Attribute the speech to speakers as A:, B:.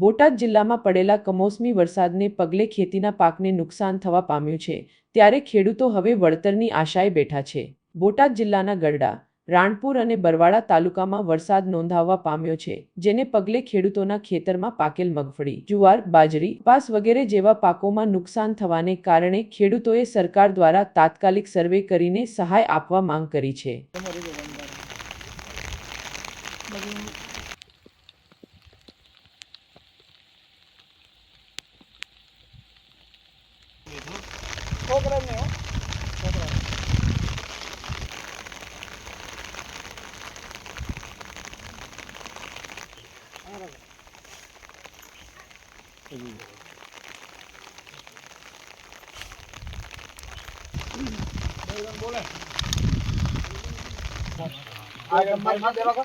A: બોટાદ જિલ્લામાં પડેલા કમોસમી વરસાદને પગલે ખેતીના પાકને નુકસાન થવા પામ્યું છે, ત્યારે ખેડૂતો હવે વળતરની આશાએ બેઠા છે. બોટાદ જિલ્લાના ગરડા, રાણપુર અને બરવાળા તાલુકામાં વરસાદ નોંધાવવા પામ્યો છે, જેને પગલે ખેડૂતોના ખેતરમાં પાકેલ મગફળી, જુવાર, બાજરી, પાસ વગેરે જેવા પાકોમાં નુકસાન થવાને કારણે ખેડૂતોએ સરકાર દ્વારા તાત્કાલિક સર્વે કરીને સહાય આપવા માંગ કરી છે.
B: పోకరాన్ని పోకరాన్ని बोले आज हम मत दे लोग